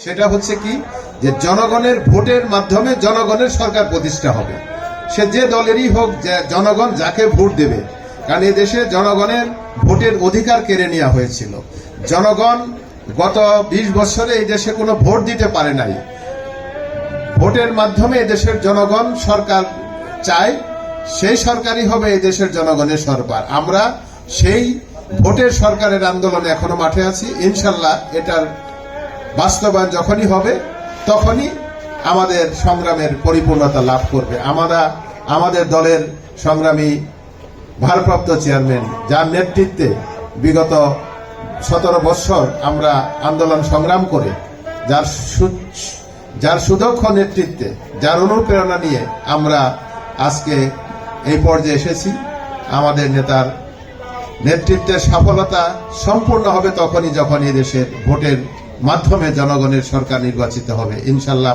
সেটা হচ্ছে কি? যে জনগণের ভোটের মাধ্যমে জনগণের সরকার প্রতিষ্ঠা হবে। সে যে দলেরই হোক জনগণ যাকে ভোট দেবে। কারণ দেশে জনগণের ভোটের অধিকার কেড়ে নেওয়া হয়েছিল। জনগণ গত বিশ বছরে এই দেশে কোনো ভোট দিতে পারে নাই। ভোটের মাধ্যমে দেশের জনগণ সরকার চায়, সেই সরকারই হবে এই দেশের জনগণের সরকার। আমরা সেই ভোটের সরকারের আন্দোলনে এখনও মাঠে আছি। ইনশাল্লাহ এটার বাস্তবায়ন যখনই হবে, তখনই আমাদের সংগ্রামের পরিপূর্ণতা লাভ করবে। আমরা আমাদের দলের সংগ্রামী ভারপ্রাপ্ত চেয়ারম্যান, যার নেতৃত্বে বিগত সতেরো বৎসর আমরা আন্দোলন সংগ্রাম করে, যার যার সুদক্ষ নেতৃত্বে, যার অনুপ্রেরণা নিয়ে আমরা আজকে এই পর্যায়ে এসেছি। আমাদের নেতার নেতৃত্বের সফলতা সম্পূর্ণ হবে তখনই যখন এই দেশের ভোটের মাধ্যমে জনগণের সরকার নির্বাচিত হবে। ইনশাল্লাহ